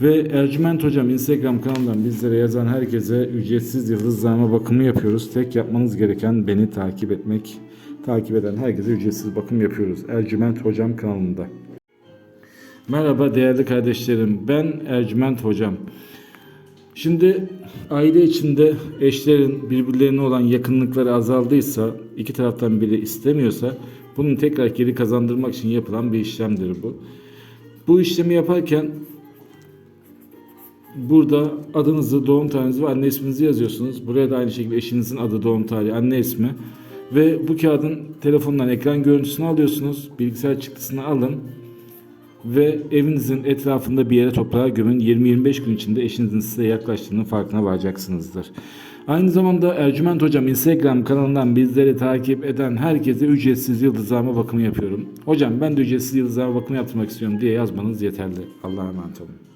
Ve Ercüment Hocam Instagram kanalından bizlere yazan herkese ücretsiz yıldızlama bakımı yapıyoruz. Tek yapmanız gereken beni takip etmek. Takip eden herkese ücretsiz bakım yapıyoruz. Ercüment Hocam kanalında. Merhaba değerli kardeşlerim. Ben Ercüment Hocam. Şimdi aile içinde eşlerin birbirlerine olan yakınlıkları azaldıysa, iki taraftan biri istemiyorsa bunu tekrar geri kazandırmak için yapılan bir işlemdir bu. Bu işlemi yaparken Burada adınızı, doğum tarihinizi ve anne isminizi yazıyorsunuz. Buraya da aynı şekilde eşinizin adı, doğum tarihi, anne ismi. Ve bu kağıdın telefondan ekran görüntüsünü alıyorsunuz. Bilgisayar çıktısını alın. Ve evinizin etrafında bir yere toprağa gömün. 20-25 gün içinde eşinizin size yaklaştığının farkına varacaksınızdır. Aynı zamanda Ercüment Hocam Instagram kanalından bizleri takip eden herkese ücretsiz yıldızlama bakımı yapıyorum. Hocam ben de ücretsiz yıldızlama bakımı yaptırmak istiyorum diye yazmanız yeterli. Allah'a emanet olun.